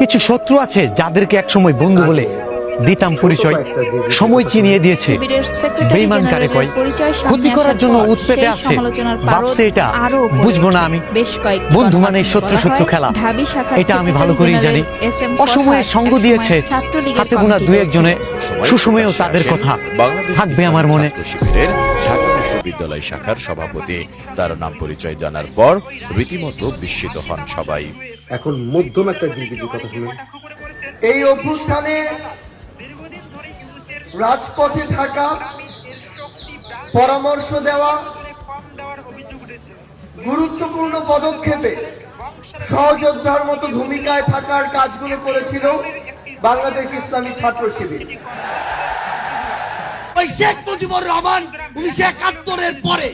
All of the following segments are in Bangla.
কিছু শত্রু আছে যাদেরকে একসময় বন্ধু বলে দিতাম পরিচয়, সময় চিনিয়ে দিয়েছে। বেইমান কারে কয়, ক্ষতি করার জন্য সেই আছে, ভাবছে এটা, বুঝব না আমি। বন্ধু মানে শত্রু শত্রু খেলা। এটা আমি ভালো করেই জানি। অসময়ে সঙ্গ দিয়েছে, হাতে গোনা ছিল। একজনে সুসময়েও তাদের কথা। থাকবে আমার মনে। বিশ্ববিদ্যালয় শাখার সভাপতি। তার নাম পরিচয় জানার পর রীতিমতো বিস্মিত হন সবাই। এখন মধ্যম একটা গিরগিটির কথা শুনুন। এই অভ্যুত্থানে রাজপথে থাকা পরামর্শ দেওয়া গুরুত্বপূর্ণ পদক্ষেপে সহযোদ্ধার মতো ভূমিকায় থাকার কাজগুলো করেছিল বাংলাদেশ ইসলামী ছাত্র শিবির। ওই শেখ মুজিবুর রহমান উনিশশো একাত্তরের পরে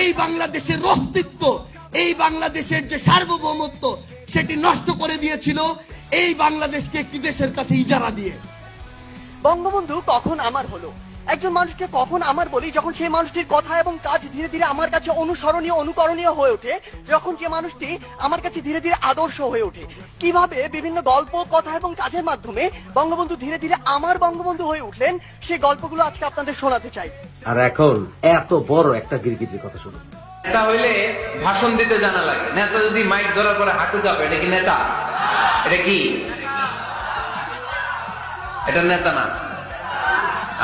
এই বাংলাদেশের অস্তিত্ব, এই বাংলাদেশের যে সার্বভৌমত্ব, সেটি নষ্ট করে দিয়েছিল। এই বাংলাদেশকে একটি দেশের কাছে ইজারা দিয়ে। বঙ্গবন্ধু কখন আমার হলো? একজন মানুষকে কখন আমার বলি যখন সেই মানুষটির কথা এবং কাজ ধীরে ধীরে আমার কাছে অনুসরণীয় অনুকরণীয় হয়ে ওঠে যখন যে মানুষটি আমার কাছে ধীরে ধীরে আদর্শ হয়ে ওঠে। কীভাবে বিভিন্ন গল্প কথা এবং কাজের মাধ্যমে বঙ্গবন্ধু ধীরে ধীরে আমার বঙ্গবন্ধু হয়ে উঠলেন সেই গল্পগুলো আজকে আপনাদের শোনাতে চাই। আর এখন এত বড় একটা গিরগিটির কথা শুনুন। নেতা হইলে ভাষণ দিতে জানা লাগে। নেতা যদি মাইক ধরার পরে হাঁটু কাঁপে এটা কি নেতা? এটা কি? এটা নেতা না।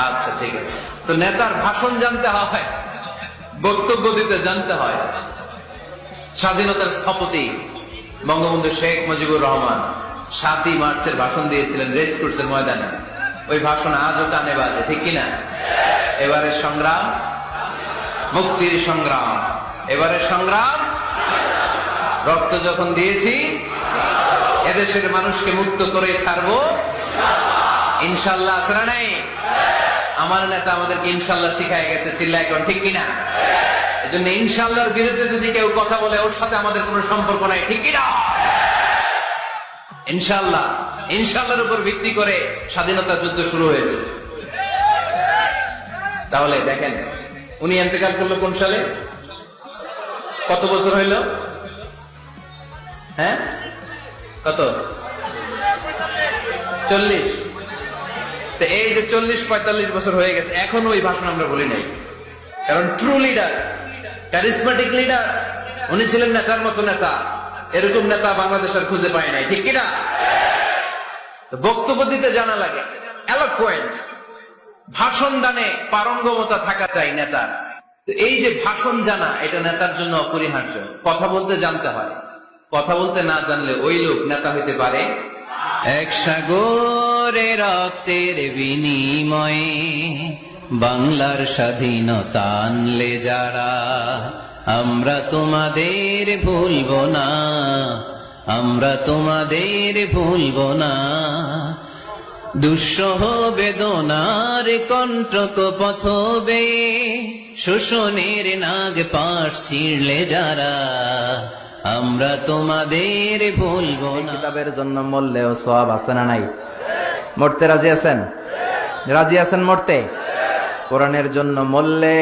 আচ্ছা ঠিক আছে। তো নেতার ভাষণ জানতে হয়, বক্তব্য দিতে জানতে হয়। স্বাধীনতার স্থপতি বঙ্গবন্ধু শেখ মুজিবুর রহমান সাতই মার্চের ভাষণ দিয়েছিলেন রেস কোর্সের ময়দানে। ওই ভাষণ আজও কানে বাজে, ঠিক কিনা? এবারের সংগ্রাম, মুক্তির সংগ্রাম। এবারে সংগ্রাম, রক্ত যখন দিয়েছি, এদেশের মানুষকে মুক্ত করে ছাড়বো। ইনশাল্লাহ আসরা নাই? আমার নেতা আমাদেরকে ইনশাল্লাহ শিখাই গেছে চিল্লা এখন ঠিক কিনা? এজন্য ইনশাল্লাহর বিরুদ্ধে যদি কেউ কথা বলে, ওর সাথে আমাদের কোনো সম্পর্ক নাই, ঠিক কিনা? ইনশাল্লাহ, ইনশাল্লাহর উপর ভিত্তি করে স্বাধীনতা যুদ্ধ শুরু হয়েছে। তাহলে দেখেন, উনি এতেকাল করল কোন সালে? কত বছর হইল? হ্যাঁ? কত? চল্লিশ। তো এই যে চল্লিশ পঁয়তাল্লিশ বছর হয়ে গেছে, এখনও ওই ভাষণ আমরা বলি নাই। কারণ ট্রু লিডার ক্যারিসমেটিক লিডার উনি ছিলেন নেতার মতো নেতা। এরকম নেতা বাংলাদেশ আর খুঁজে পায় নাই, ঠিক কিনা বক্তব্য দিতে জানা লাগে এলোকুয়েন্ট ভাষণ দানে পারঙ্গমতা থাকা চাই নেতার। এই যে ভাষণ জানা, এটা নেতার জন্য অপরিহার্য। কথা বলতে জানতে হয়, কথা বলতে না জানলে ওই লোক নেতা হইতে পারে এক সাগরে। রক্তের বিনিময়ে বাংলার স্বাধীনতা আনলে যারা, আমরা তোমাদের ভুলবো না, আমরা তোমাদের ভুলবো না। দুঃসহ বেদনার কণ্টক পথবে শোষণের নাগ পাশ ছিঁড়লে যারা, আমরা তোমাদের ভুলবো না। কিতাবের জন্য মরলেও সব আছে না নাই? মরতে রাজি আছেন? রাজি আছেন মরতে? কোরআনের জন্য মরলে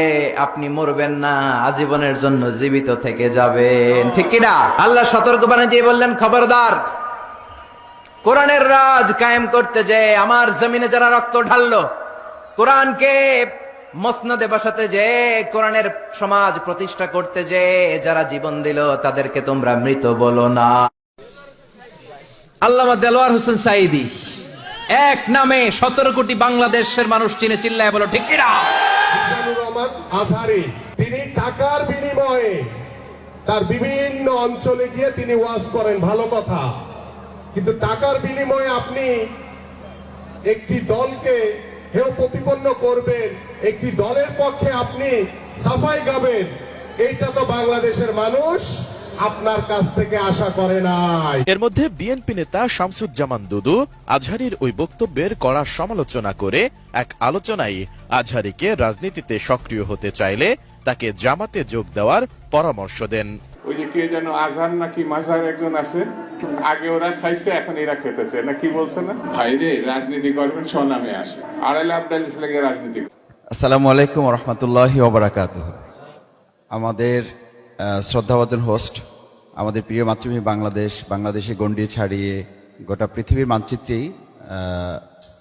আপনি মরবেন না, আজীবনের জন্য জীবিত থেকে যাবেন। ঠিক কিনা আল্লাহ সতর্ক বানিয়ে দিয়ে বললেন, খবরদার, কোরআনের রাজ কায়েম করতে যে আমার জমিনে যারা রক্ত ঢাললো, কোরআনকে মসনদে বসাতে যে, কোরআনের সমাজ প্রতিষ্ঠা করতে যে, যারা জীবন দিল, তাদেরকে তোমরা মৃত বলো না। আল্লামা দেলোয়ার হোসেন সাইদি এক নামে সতেরো কোটি বাংলাদেশের মানুষ চিনে চিল্লায় বলো, ঠিক কিনা? রহমান তিনি টাকার বিনিময়ে তার বিভিন্ন অঞ্চলে গিয়ে তিনি ওয়াজ করেন, ভালো কথা। কিন্তু টাকার বিনিময়ে আপনি একটি দলকে হেয় প্রতিপন্ন করবেন, একটি দলের পক্ষে আপনি সাফাই গাবেন, এইটা তো বাংলাদেশের মানুষ। আপনার কাছ থেকে আশা করে নাই। এর মধ্যে বিএনপি নেতা শামসুজ্জামান দুদু আজহারির ওই বক্তব্যের কড়া সমালোচনা করে এক আলোচনায় আজহারিকে রাজনীতিতে সক্রিয় হতে চাইলে তাকে জামাতে যোগ দেওয়ার পরামর্শ দেন। ওই যে কে যেন আজহার নাকি মাঝার একজন আছে আগে ওরা খাইছে এখন এরা খেতেছে। না কি বলছে না? ভাইরে রাজনীতি করবেন স্বনামে আসে। আড়াইলে আপনার লেগে রাজনীতি আসসালামু আলাইকুম রহমতুল্লাহ ওবরাকাত আমাদের শ্রদ্ধাভাজন হোস্ট আমাদের প্রিয় মাতৃভূমি বাংলাদেশ, বাংলাদেশে গণ্ডি ছাড়িয়ে গোটা পৃথিবীর মানচিত্রেই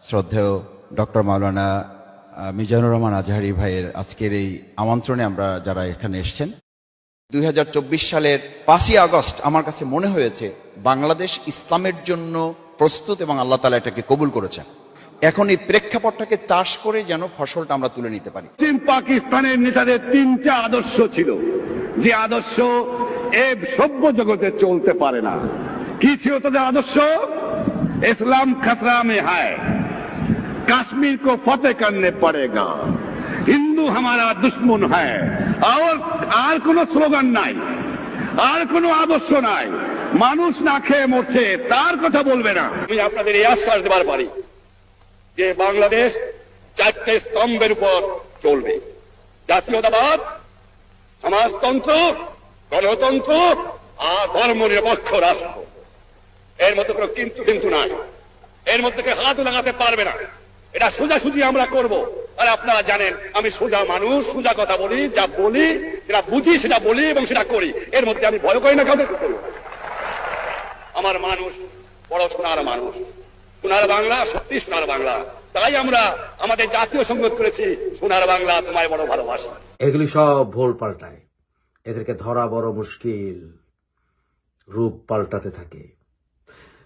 শ্রদ্ধেয় ডক্টর মাওলানা মিজানুর রহমান আজহারি ভাইয়ের আজকের এই আমন্ত্রণে আমরা যারা এখানে এসেছেন। দুই সালের পাঁচই আগস্ট আমার কাছে মনে হয়েছে, বাংলাদেশ ইসলামের জন্য প্রস্তুত এবং আল্লাহ তালা এটাকে কবুল করেছেন। এখন এই প্রেক্ষাপটটাকে চাষ করে যেন ফসলটা আমরা তুলে নিতে পারি। পাকিস্তানের নেতাদের তিনটা আদর্শ ছিল। যে আদর্শ এ সভ্য জগতে চলতে পারে না। কি ছিল তাদের আদর্শ? ইসলাম খতরা মে হায়। কাশ্মীর কো ফতে করনে পড়েগা। হিন্দু হামারা দুশ্মন আর আর কোন স্লোগান নাই। আর কোনো আদর্শ নাই। মানুষ না খেয়ে মরছে, তার কথা বলবে না। আমি আপনাদের এই আশ্বাস দেবার পারি যে বাংলাদেশ চারটে স্তম্ভের উপর চলবে। জাতীয়তাবাদ, সমাজতন্ত্র গণতন্ত্র আর ধর্ম নিরপেক্ষ রাষ্ট্র। এর মধ্যে কোনো কিন্তু কিন্তু নাই। এর মধ্যে কেউ হাত লাগাতে পারবে না। এটা সোজাসুজি আমরা করব। আর আপনারা জানেন, আমি সোজা মানুষ, সোজা কথা বলি, যা বলি সেটা বুঝি, সেটা বলি এবং সেটা করি। এর মধ্যে আমি ভয় করি না কাউকে। আমার মানুষ বড় সোনার মানুষ। সোনার বাংলা, সত্যি সোনার বাংলা। তাই আমরা আমাদের জাতীয় সঙ্গত করেছি, সোনার বাংলা তোমায় বড় ভালোবাসি। এগুলি সব ভুল পাল্টায়। এদেরকে ধরা বড় মুশকিল, রূপ পাল্টাতে থাকে।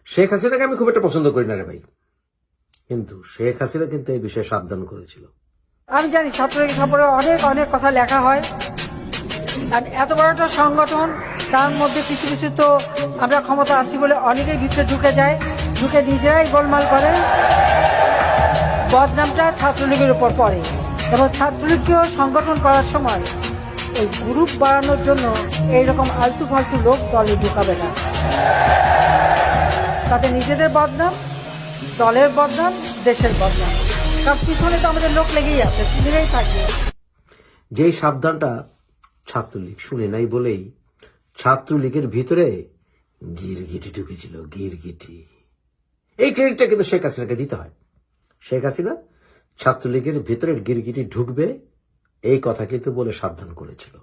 শেখ হাসিনাকে আমি খুব একটা পছন্দ করি না রে ভাই। কিন্তু শেখ হাসিনা কিন্তু এই বিষয়ে সাবধান করেছিল। আমি জানি ছাত্রলীগ সম্পর্কে অনেক অনেক কথা লেখা হয়। আর এত বড় একটা সংগঠন, তার মধ্যে কিছু কিছু তো আমরা ক্ষমতা আছি বলে অনেকেই ভিতরে ঢুকে যায়, ঢুকে নিজেরাই গোলমাল করে। বদনামটা ছাত্রলীগের উপর পড়ে। এবং ছাত্রলীগকেও সংগঠন করার সময় ওই গ্রুপ বাড়ানোর জন্য এইরকম আলতু ফালতু লোক দলে ঢুকাবে না। তাতে নিজেদের বদনাম, দলের বদনাম, দেশের বদনাম। কারণ পিছনে তো আমাদের লোক লেগেই আছে লেগেই থাকবে। যেই সাবধানটা ছাত্রলীগ শুনে নাই বলেই ছাত্রলীগের ভিতরে গিরগিটি ঢুকেছিল, গিরগিটি। এই ক্রেডিটটা কিন্তু শেখ হাসিনাকে দিতে হয়। শেখ হাসিনা ছাত্রলীগের ভিতরের গিরগিটি ঢুকবে এই কথা কিন্তু বলে সাবধান করেছিল।